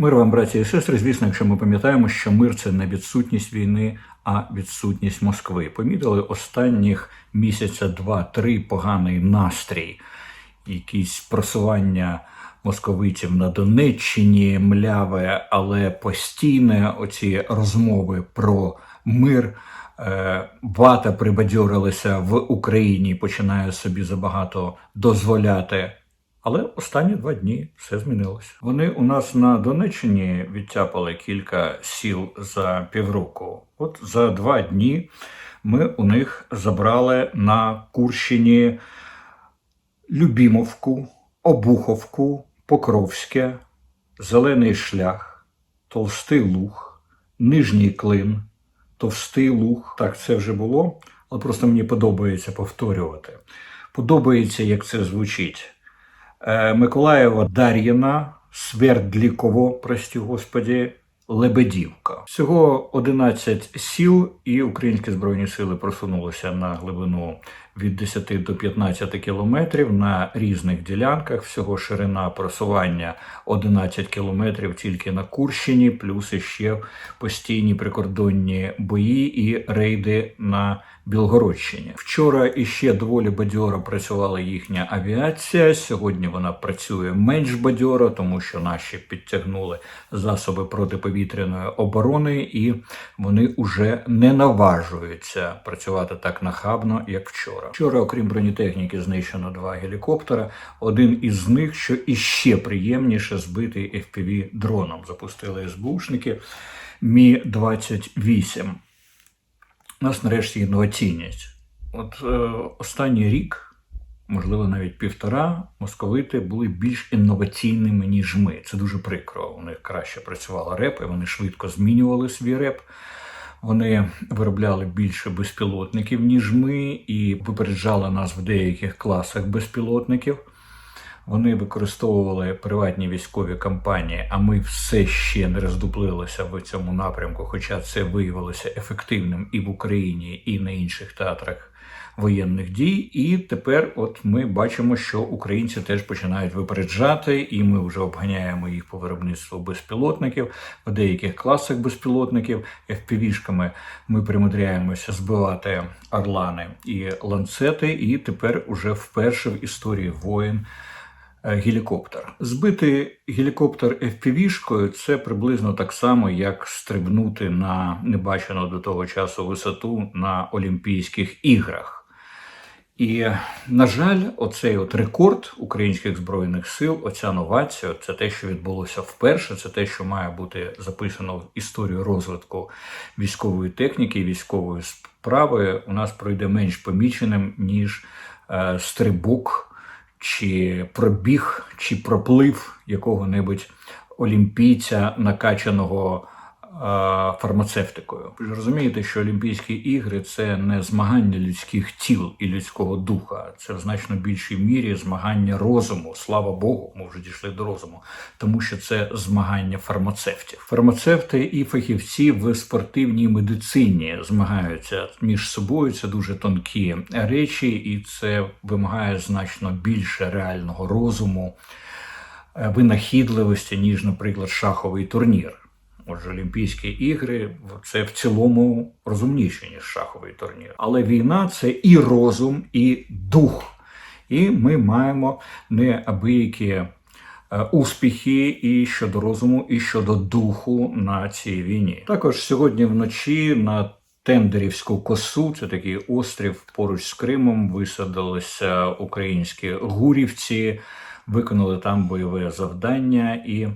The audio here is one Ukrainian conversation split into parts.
Мир вам, браті і сестри. Звісно, якщо ми пам'ятаємо, що мир це не відсутність війни, а відсутність Москви. Помітили останніх місяця два-три поганий настрій, якісь просування московитів на Донеччині, мляве, але постійне оці розмови про мир. Е, Вата прибадьорилися в Україні, починає собі забагато дозволяти. Але останні два дні все змінилося. Вони у нас на Донеччині відтяпали кілька сіл за півроку. От за два дні ми у них забрали на Курщині Любімовку, Обуховку, Покровське, Зелений шлях, Толстий Луг, Нижній Клин, Товстий Луг. Так, це вже було, але просто мені подобається повторювати. Подобається, як це звучить. Е, Миколаєва Дар'їна, Свердліково, прості господі, Лебедівка. Всього 11 сіл, і українські збройні сили просунулися на глибину від 10 до 15 кілометрів на різних ділянках. Всього ширина просування 11 кілометрів тільки на Курщині, плюс іще постійні прикордонні бої і рейди на Білгородщині. Вчора іще доволі бадьоро працювала їхня авіація. Сьогодні вона працює менш бадьоро, тому що наші підтягнули засоби протиповітряної оборони, і вони уже не наважуються працювати так нахабно, як вчора. Вчора, окрім бронетехніки, знищено два гелікоптера. Один із них, що іще приємніше, збитий fpv дроном. Запустили СБУшники Мі 28 у нас нарешті інноваційність. От е, останній рік, можливо, навіть півтора, московити були більш інноваційними, ніж ми. Це дуже прикро. У них краще працювала реп, і вони швидко змінювали свій реп. Вони виробляли більше безпілотників, ніж ми, і випереджали нас в деяких класах безпілотників. Вони використовували приватні військові компанії, а ми все ще не роздуплилися в цьому напрямку, хоча це виявилося ефективним і в Україні, і на інших театрах воєнних дій. І тепер, от ми бачимо, що українці теж починають випереджати, і ми вже обганяємо їх по виробництву безпілотників в деяких класах безпілотників. FPV-шками ми примудряємося збивати орлани і ланцети, і тепер уже вперше в історії воїн. Е, гелікоптер. Збити гелікоптер FPV-шкою – це приблизно так само, як стрибнути на небачену до того часу висоту на Олімпійських іграх. І, на жаль, оцей от рекорд українських збройних сил, оця новація, це те, що відбулося вперше, це те, що має бути записано в історію розвитку військової техніки, військової справи, у нас пройде менш поміченим ніж е, стрибок чи пробіг, чи проплив якого-небудь олімпійця, накачаного фармацевтикою. Ви ж розумієте, що Олімпійські ігри це не змагання людських тіл і людського духа, це в значно більшій мірі змагання розуму. Слава Богу, ми вже дійшли до розуму, тому що це змагання фармацевтів. Фармацевти і фахівці в спортивній медицині змагаються між собою. Це дуже тонкі речі, і це вимагає значно більше реального розуму. е, Винахідливості, ніж, наприклад, шаховий турнір. Отже, Олімпійські ігри це в цілому розумніше, ніж шаховий турнір. Але війна це і розум, і дух. І ми маємо неабиякі е, успіхи і щодо розуму, і щодо духу на цій війні. Також сьогодні вночі на Тендерівську косу, це такий острів поруч з Кримом, висадилися українські гурівці, виконали там бойове завдання і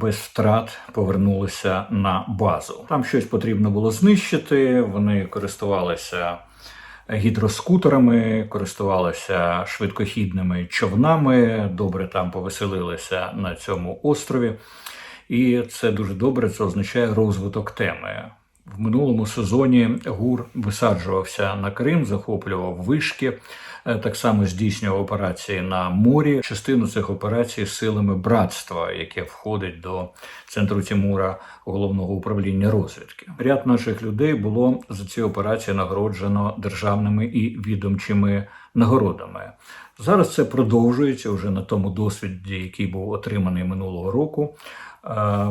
без втрат повернулися на базу. Там щось потрібно було знищити. Вони користувалися гідроскутерами, користувалися швидкохідними човнами. Добре там повеселилися на цьому острові. І це дуже добре. Це означає розвиток теми. В минулому сезоні ГУР висаджувався на Крим, захоплював вишки, е, так само здійснював операції на морі. Частину цих операцій силами братства, яке входить до центру Тимура головного управління розвідки. Ряд наших людей було за ці операції нагороджено державними і відомчими нагородами. Зараз це продовжується вже на тому досвіді, який був отриманий минулого року.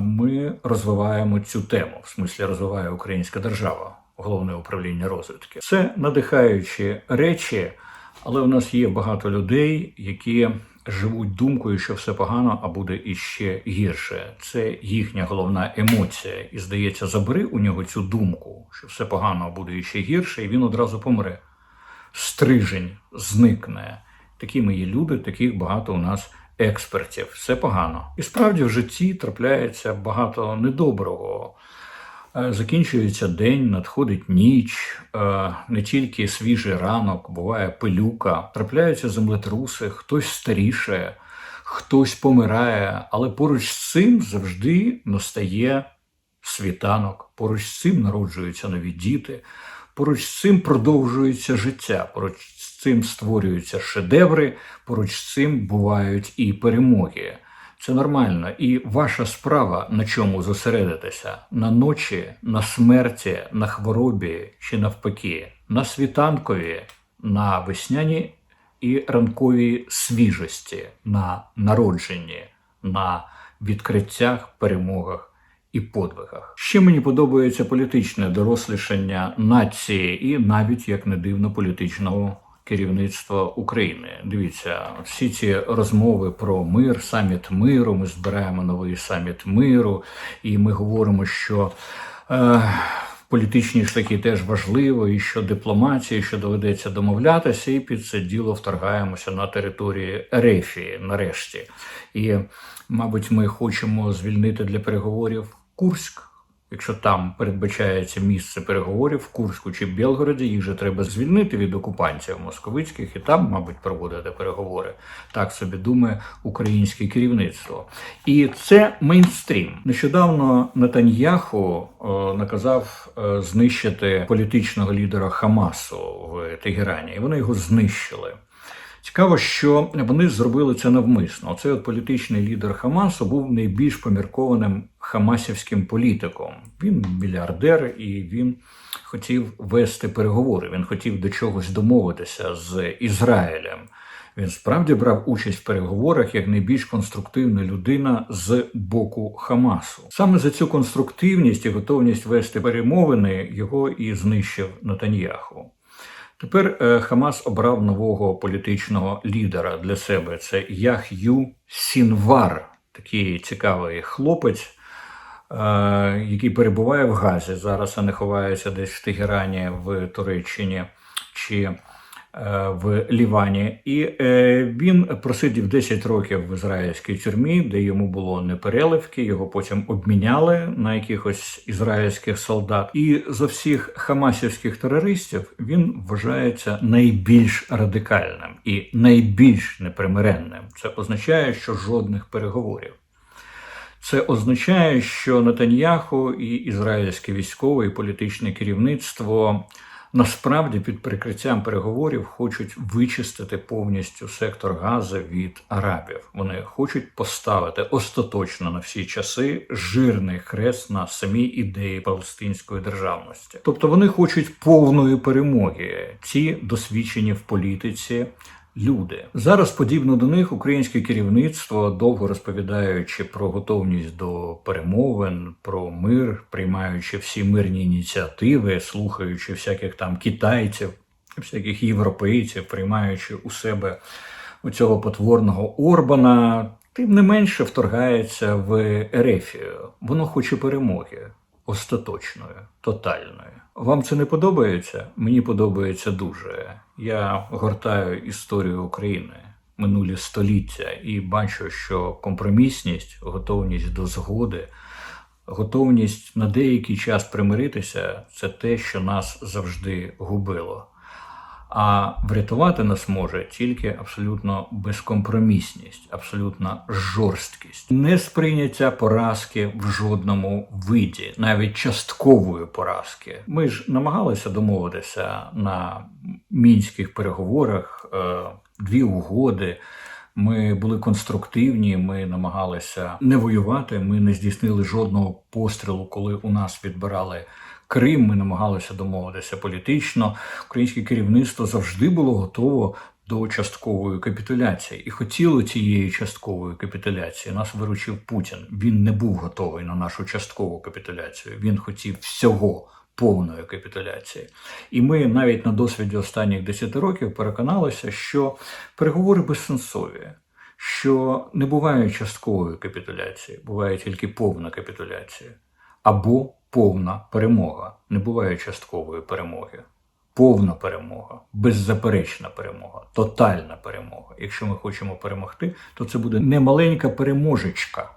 Ми розвиваємо цю тему, в смислі розвиває українська держава, головне управління розвідки. Це надихаючі речі, але у нас є багато людей, які живуть думкою, що все погано, а буде іще гірше. Це їхня головна емоція. І здається, забери у нього цю думку, що все погано, а буде іще гірше, і він одразу помре. Стрижень зникне. Такими є люди, таких багато у нас експертів. Все погано. І справді в житті трапляється багато недоброго. Е, Закінчується день, надходить ніч, е, не тільки свіжий ранок, буває пилюка, трапляються землетруси, хтось старіше, хтось помирає, але поруч з цим завжди настає світанок, поруч з цим народжуються нові діти, поруч з цим продовжується життя, поруч цим створюються шедеври, поруч з цим бувають і перемоги. Це нормально. І ваша справа на чому зосередитися? На ночі, на смерті, на хворобі чи навпаки, на світанкові, на весняні і ранковій свіжості, на народженні, на відкриттях, перемогах і подвигах. Ще мені подобається політичне дорослішання нації і навіть як не дивно політичного керівництва України. Дивіться, всі ці розмови про мир, саміт миру. Ми збираємо новий саміт миру, і ми говоримо, що. Е, Політичні шляхи теж важливо, і що дипломатія, що доведеться домовлятися, і під це діло вторгаємося на території Ерефії нарешті. І, мабуть, ми хочемо звільнити для переговорів Курськ. Якщо там передбачається місце переговорів в Курську чи Білгороді, їх же треба звільнити від окупантів московицьких і там, мабуть, проводити переговори. Так собі думає українське керівництво. І це мейнстрім. Нещодавно Нетаньяху е, наказав е, знищити політичного лідера Хамасу в Тегерані, і вони його знищили. Цікаво, що вони зробили це навмисно. Оцей от політичний лідер Хамасу був найбільш поміркованим хамасівським політиком. Він мільярдер і він хотів вести переговори. Він хотів до чогось домовитися з Ізраїлем. Він справді брав участь в переговорах як найбільш конструктивна людина з боку Хамасу. Саме за цю конструктивність і готовність вести перемовини його і знищив Натаньяху. Тепер е, Хамас обрав нового політичного лідера для себе. Це Ях'ю Сінвар, такий цікавий хлопець, е, який перебуває в Газі. Зараз а не ховається десь в Тегерані, в Туреччині чи в Лівані. І е, він просидів 10 років в ізраїльській тюрмі, де йому було непереливки. Його потім обміняли на якихось ізраїльських солдат. І за всіх хамасівських терористів він вважається найбільш радикальним і найбільш непримиренним. Це означає, що жодних переговорів. Це означає, що Нетаньяху і ізраїльське військове і політичне керівництво насправді під прикриттям переговорів хочуть вичистити повністю сектор Газа від арабів. Вони хочуть поставити остаточно на всі часи жирний хрест на самій ідеї палестинської державності. Тобто вони хочуть повної перемоги. Ці досвідчені в політиці люди. Зараз, подібно до них, українське керівництво, довго розповідаючи про готовність до перемовин, про мир, приймаючи всі мирні ініціативи, слухаючи всяких там китайців, всяких європейців, приймаючи у себе у цього потворного Орбана. Тим не менше вторгається в Ерефію. Воно хоче перемоги остаточної, тотальної. Вам це не подобається? Мені подобається дуже. Я гортаю історію України минулі століття і бачу, що компромісність, готовність до згоди, готовність на деякий час примиритися це те, що нас завжди губило. А врятувати нас може тільки абсолютно безкомпромісність, абсолютна жорсткість, несприйняття поразки в жодному виді, навіть часткової поразки. Ми ж намагалися домовитися на мінських переговорах е, дві угоди. Ми були конструктивні, ми намагалися не воювати. Ми не здійснили жодного пострілу, коли у нас відбирали Крим. Ми намагалися домовитися політично. Українське керівництво завжди було готово до часткової капітуляції. І хотіло цієї часткової капітуляції нас виручив Путін. Він не був готовий на нашу часткову капітуляцію. Він хотів всього повної капітуляції. І ми навіть на досвіді останніх 10 років переконалися, що переговори безсенсові, що не буває часткової капітуляції, буває тільки повна капітуляція або повна перемога. Не буває часткової перемоги. Повна перемога, беззаперечна перемога, тотальна перемога. Якщо ми хочемо перемогти, то це буде не маленька переможечка,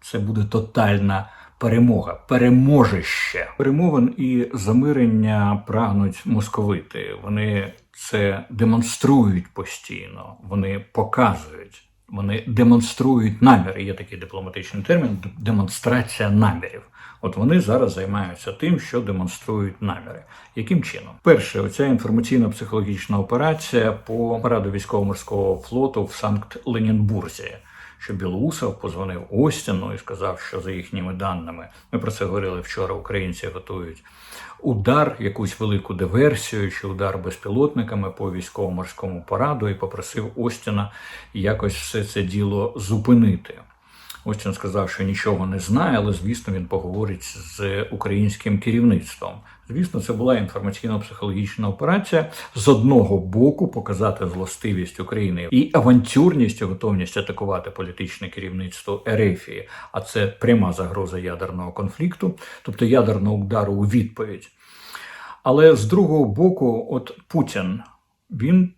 це буде тотальна перемога, переможище. Перемовин і замирення прагнуть московити. Вони це демонструють постійно, вони показують. Вони демонструють наміри. Є такий дипломатичний термін демонстрація намірів. От вони зараз займаються тим, що демонструють наміри. Яким чином? Перше, оця інформаційно-психологічна операція по параду військово-морського флоту в Санкт-Ленінбурзі. Що Білоусов позвонив Остіну і сказав, що за їхніми даними, ми про це говорили вчора. Українці готують удар, якусь велику диверсію чи удар безпілотниками по військово-морському параду, і попросив Остіна якось все це діло зупинити. Остін сказав, що нічого не знає, але звісно він поговорить з українським керівництвом. Звісно, це була інформаційно-психологічна операція з одного боку показати злостивість України і авантюрність, і готовність атакувати політичне керівництво Ерефії, а це пряма загроза ядерного конфлікту, тобто ядерного удару у відповідь. Але з другого боку, от Путін він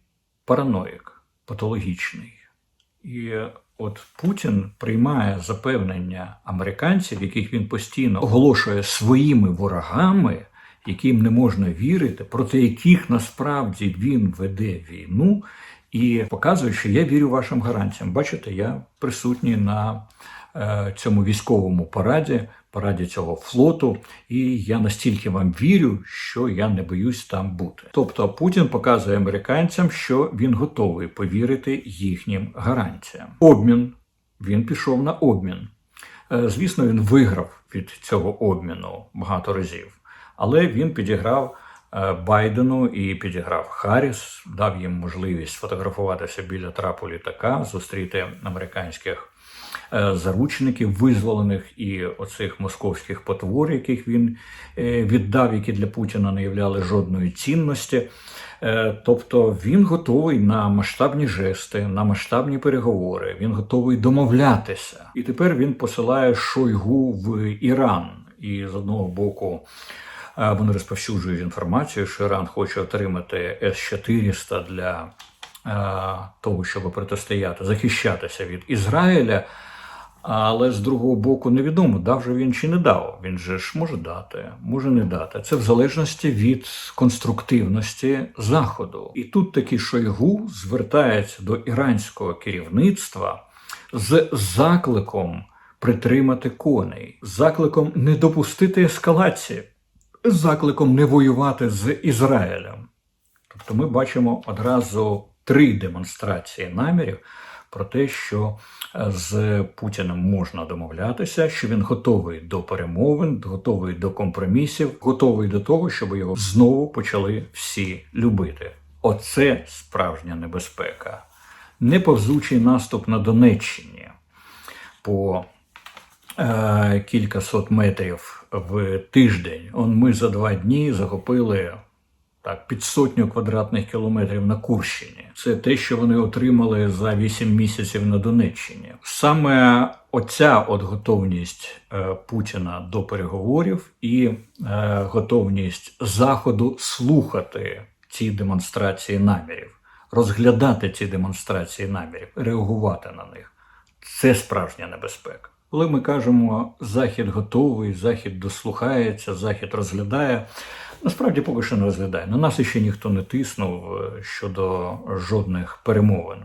параноїк, патологічний. І От Путін приймає запевнення американців, яких він постійно оголошує своїми ворогами, яким не можна вірити, проти яких насправді він веде війну, і показує, що я вірю вашим гарантіям. Бачите, я присутній на е, цьому військовому параді, параді цього флоту, і я настільки вам вірю, що я не боюсь там бути. Тобто Путін показує американцям, що він готовий повірити їхнім гарантіям. Обмін він пішов на обмін. Е, Звісно, він виграв від цього обміну багато разів, але він підіграв е, Байдену і підіграв Харріс, дав їм можливість фотографуватися біля трапу літака, зустріти американських заручників, визволених і оцих московських потвор, яких він е, віддав, які для Путіна не являли жодної цінності. Е, Тобто він готовий на масштабні жести, на масштабні переговори. Він готовий домовлятися. І тепер він посилає Шойгу в Іран. І з одного боку е, вони розповсюджують інформацію, що Іран хоче отримати С-400 для е, того, щоб протистояти, захищатися від Ізраїля. Але з другого боку, невідомо, дав же він чи не дав. Він же ж може дати, може не дати. Це в залежності від конструктивності Заходу. І тут таки Шойгу звертається до іранського керівництва з закликом притримати коней, з закликом не допустити ескалації, з закликом не воювати з Ізраїлем. Тобто ми бачимо одразу три демонстрації намірів про те, що е, з Путіним можна домовлятися, що він готовий до перемовин, готовий до компромісів, готовий до того, щоб його знову почали всі любити. Оце справжня небезпека. Неповзучий наступ на Донеччині по е, кількасот метрів в тиждень. Он ми за два дні захопили так, під сотню квадратних кілометрів на Курщині. Це те, що вони отримали за 8 місяців на Донеччині. Саме оця от готовність е, Путіна до переговорів і е, готовність Заходу слухати ці демонстрації намірів, розглядати ці демонстрації намірів, реагувати на них. Це справжня небезпека. Коли ми кажемо, Захід готовий, Захід дослухається, Захід розглядає. Насправді поки що не розглядає. На нас ще ніхто не тиснув е, щодо жодних перемовин.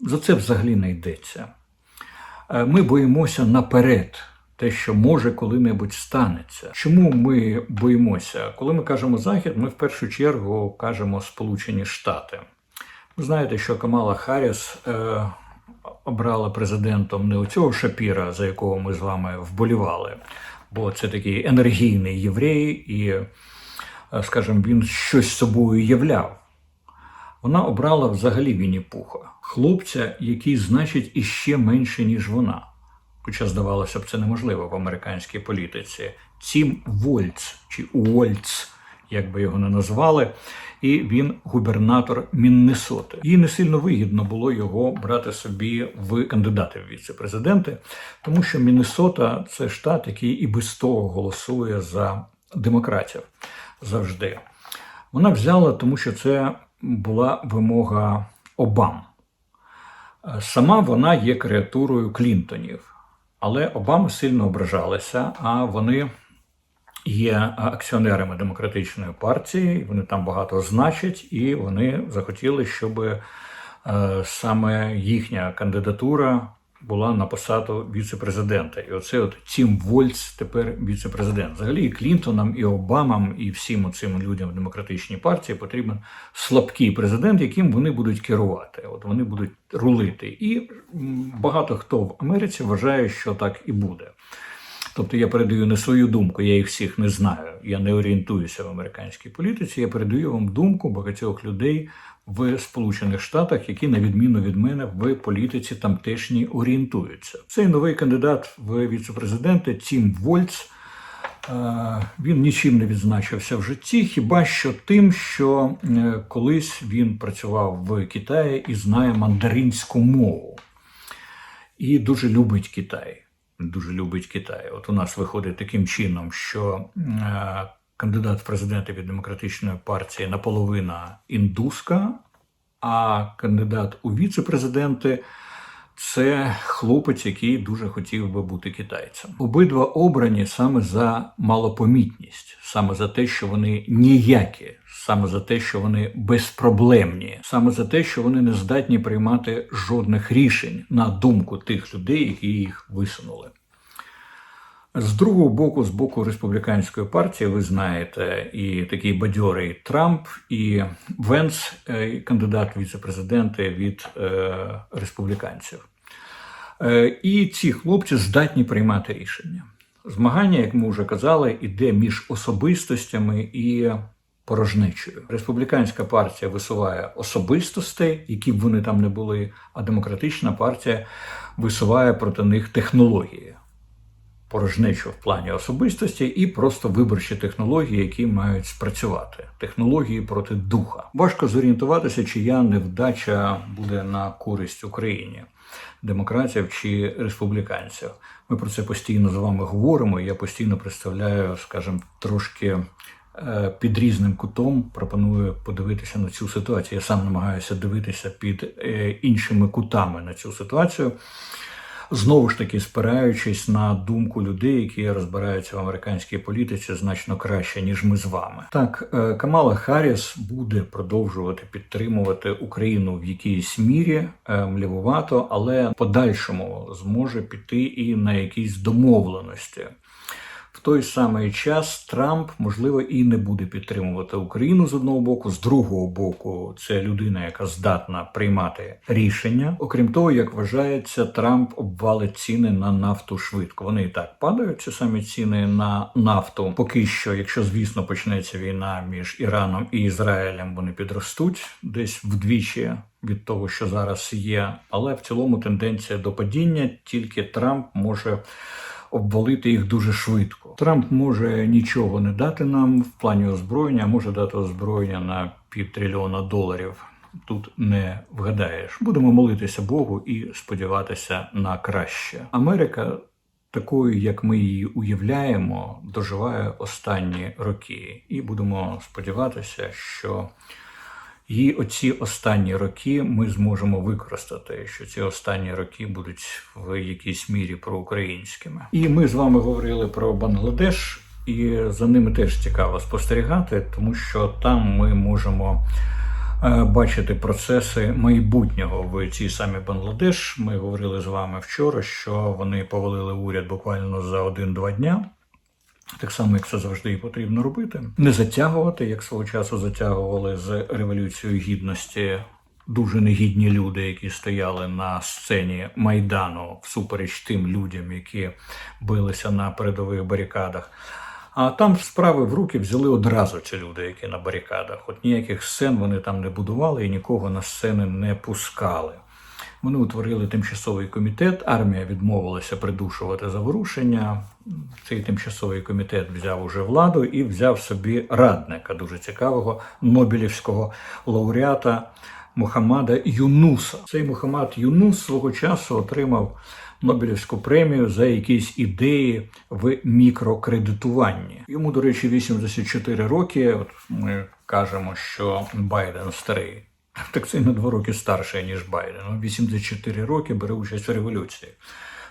За це взагалі не йдеться. Е, Ми боїмося наперед, те, що може коли-небудь станеться. Чому ми боїмося? Коли ми кажемо Захід, ми в першу чергу кажемо Сполучені Штати. Ви знаєте, що Камала Харріс е, обрала президентом не оцього Шапіра, за якого ми з вами вболівали, бо це такий енергійний єврей, і, скажімо, він щось собою являв. Вона обрала взагалі Вінні-Пуха, хлопця, який значить іще менше, ніж вона. Хоча, здавалося б, це неможливо в американській політиці. Тім Вольц чи Уольц, як би його не назвали, і він губернатор Міннесоти. Їй не сильно вигідно було його брати собі в кандидати в віце-президенти, тому що Міннесота це штат, який і без того голосує за демократів завжди. Вона взяла, тому що це була вимога Обам. Сама вона є креатурою Клінтонів, але Обами сильно ображалися, а вони є акціонерами демократичної партії, вони там багато значать, і вони захотіли, щоб е, саме їхня кандидатура була на посаду віце-президента. І оце от Тім Вольц тепер віце-президент. Взагалі і Клінтонам, і Обамам, і всім цим людям в демократичній партії потрібен слабкий президент, яким вони будуть керувати. От вони будуть рулити. І багато хто в Америці вважає, що так і буде. Тобто я передаю не свою думку, я їх всіх не знаю. Я не орієнтуюся в американській політиці. Я передаю вам думку багатьох людей в Сполучених Штатах, які, на відміну від мене, в політиці тамтешній орієнтуються. Цей новий кандидат в віцепрезиденти Тім Вольц. Він нічим не відзначився в житті, хіба що тим, що е, колись він працював в Китаї і знає мандаринську мову і дуже любить Китай дуже любить Китай. От у нас виходить таким чином, що е, кандидат в президенти від демократичної партії наполовина індуска, а кандидат у віце-президенти це хлопець, який дуже хотів би бути китайцем. Обидва обрані саме за малопомітність, саме за те, що вони ніякі, саме за те, що вони безпроблемні, саме за те, що вони не здатні приймати жодних рішень на думку тих людей, які їх висунули. З другого боку, з боку республіканської партії, ви знаєте, і такий бадьорий Трамп, і Венс, е, кандидат віце-президенти від е, республіканців. Е, і ці хлопці здатні приймати рішення. Змагання, як ми вже казали, іде між особистостями і порожнечою. Республіканська партія висуває особистостей, які б вони там не були, а демократична партія висуває проти них технології порожнечу в плані особистості і просто виборчі технології, які мають спрацювати. Технології проти духа. Важко зорієнтуватися, чия невдача буде на користь Україні, демократів чи республіканців. Ми про це постійно з вами говоримо. Я постійно представляю, скажімо, трошки. Е, під різним кутом пропоную подивитися на цю ситуацію. Я сам намагаюся дивитися під е, іншими кутами на цю ситуацію знову ж таки спираючись на думку людей, які розбираються в американській політиці значно краще ніж ми з вами. Так, е, Камала Харріс буде продовжувати підтримувати Україну в якійсь мірі е, млівувато, але подальшому зможе піти і на якісь домовленості той самий час Трамп, можливо, і не буде підтримувати Україну з одного боку, з другого боку, це людина, яка здатна приймати рішення. Окрім того, як вважається, Трамп обвалить ціни на нафту швидко. Вони і так падають ці самі ціни на нафту. Поки що, якщо звісно почнеться війна між Іраном і Ізраїлем, вони підростуть десь вдвічі. Від того, що зараз є, але в цілому тенденція до падіння тільки Трамп може обвалити їх дуже швидко. Трамп може нічого не дати нам в плані озброєння, може дати озброєння на півтрильйона доларів. Тут не вгадаєш. Будемо молитися Богу і сподіватися на краще. Америка, такою, як ми її уявляємо, доживає останні роки, і будемо сподіватися, що і оці останні роки ми зможемо використати, що ці останні роки будуть в якійсь мірі проукраїнськими. І ми з вами говорили про Бангладеш, і за ними теж цікаво спостерігати, тому що там ми можемо. Е, бачити процеси майбутнього в цій самій Бангладеш. Ми говорили з вами вчора, що вони повалили уряд буквально за один-два дня. Так само, як це завжди і потрібно робити, не затягувати, як свого часу затягували з революцією гідності дуже негідні люди, які стояли на сцені майдану всупереч тим людям, які билися на передових барикадах. А там справи в руки взяли одразу ці люди, які на барикадах. От ніяких сцен вони там не будували і нікого на сцени не пускали. Вони утворили тимчасовий комітет. Армія відмовилася придушувати заворушення. Цей тимчасовий комітет взяв уже владу і взяв собі радника дуже цікавого Нобелівського лауреата Мухаммада Юнуса. Цей Мухаммад Юнус свого часу отримав Нобелівську премію за якісь ідеї в мікрокредитуванні. Йому, до речі, 84 роки. От ми кажемо, що Байден старий. Так це на два роки старший, ніж Байден. Ну, 84 роки бере участь в революції.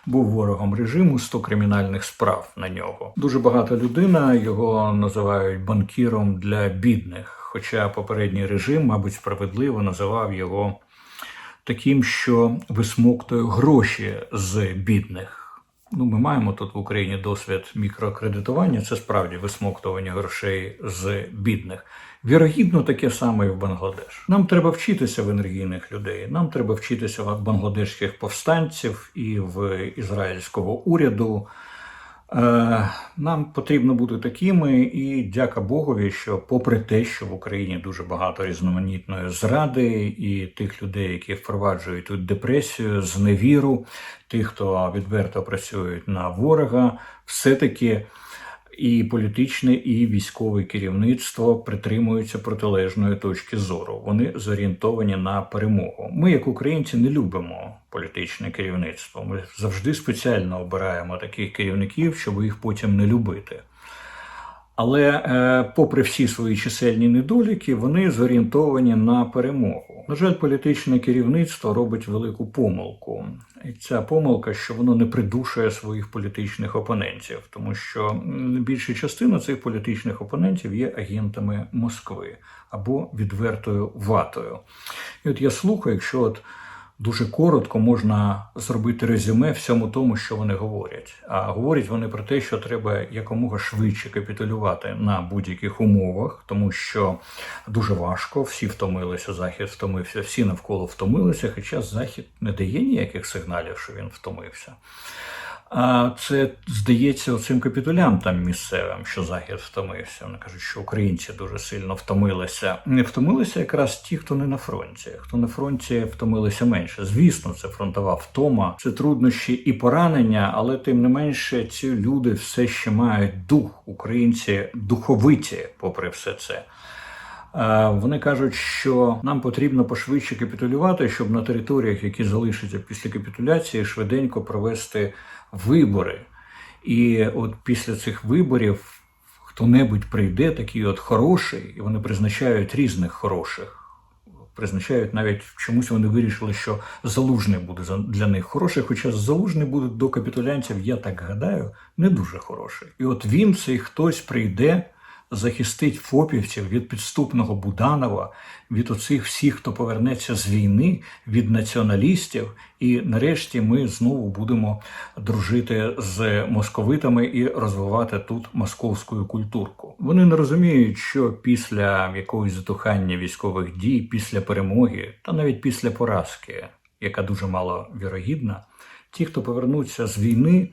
Був ворогом режиму, 100 кримінальних справ на нього. Дуже багата людина, його називають банкіром для бідних. Хоча попередній режим, мабуть, справедливо називав його таким, що висмоктує гроші з бідних. Ну, ми маємо тут в Україні досвід мікрокредитування, це справді висмоктування грошей з бідних. Вірогідно, таке саме і в Бангладеш. Нам треба вчитися в енергійних людей. Нам треба вчитися в бангладешських повстанців і в ізраїльського уряду. Е, Нам потрібно бути такими, і дяка Богові, що, попри те, що в Україні дуже багато різноманітної зради і тих людей, які впроваджують тут депресію, зневіру, тих, хто відверто працюють на ворога, все-таки і політичне, і військове керівництво притримуються протилежної точки зору. Вони зорієнтовані на перемогу. Ми, як українці, не любимо політичне керівництво. Ми завжди спеціально обираємо таких керівників, щоб їх потім не любити. Але, е, попри всі свої чисельні недоліки, вони зорієнтовані на перемогу. На жаль, політичне керівництво робить велику помилку. І ця помилка, що воно не придушує своїх політичних опонентів, тому що більша частина цих політичних опонентів є агентами Москви або відвертою ватою. І от я слухаю, якщо от дуже коротко можна зробити резюме всьому тому, що вони говорять. А говорять вони про те, що треба якомога швидше капітулювати на будь-яких умовах, тому що дуже важко, всі втомилися, захід втомився, всі навколо втомилися, хоча захід не дає ніяких сигналів, що він втомився. А це здається цим капітулянтам місцевим, що захід втомився. Вони кажуть, що українці дуже сильно втомилися. Не втомилися якраз ті, хто не на фронті. Хто на фронті втомилися менше. Звісно, це фронтова втома, це труднощі і поранення, але тим не менше ці люди все ще мають дух. Українці духовиті, попри все це. Вони кажуть, що нам потрібно пошвидше капітулювати, щоб на територіях, які залишаться після капітуляції, швиденько провести вибори. І от після цих виборів хто-небудь прийде, такий от хороший, і вони призначають різних хороших. Призначають навіть чомусь вони вирішили, що залужний буде для них хороший, хоча залужний буде до капітулянців, я так гадаю, не дуже хороший. І от він, цей хтось прийде, захистить фопівців від підступного Буданова, від оцих всіх, хто повернеться з війни, від націоналістів. І нарешті ми знову будемо дружити з московитами і розвивати тут московську культурку. Вони не розуміють, що після якогось затухання військових дій, після перемоги, та навіть після поразки, яка дуже мало вірогідна, ті, хто повернуться з війни,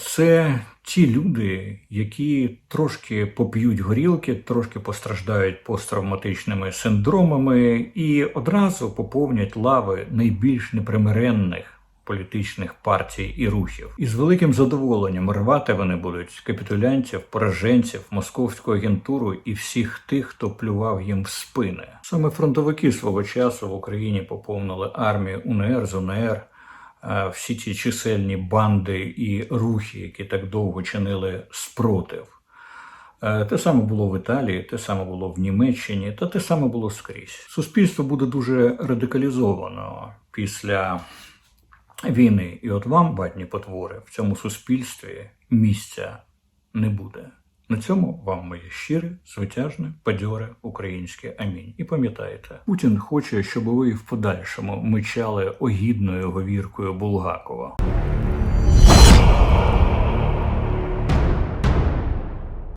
Це ті люди, які трошки поп'ють горілки, трошки постраждають посттравматичними синдромами і одразу поповнять лави найбільш непримиренних політичних партій і рухів. І з великим задоволенням рвати вони будуть капітулянтів, пораженців, московську агентуру і всіх тих, хто плював їм в спини. Саме фронтовики свого часу в Україні поповнили армію УНР, ЗУНР е, всі ці чисельні банди і рухи, які так довго чинили спротив. Е, Те саме було в Італії, те саме було в Німеччині, та те саме було скрізь. Суспільство буде дуже радикалізовано після війни. І от вам, батні потвори, в цьому суспільстві місця не буде. На цьому вам моє щире, звитяжне, бадьоре українське амінь. І пам'ятаєте, Путін хоче, щоб ви в подальшому мичали огідною говіркою Булгакова.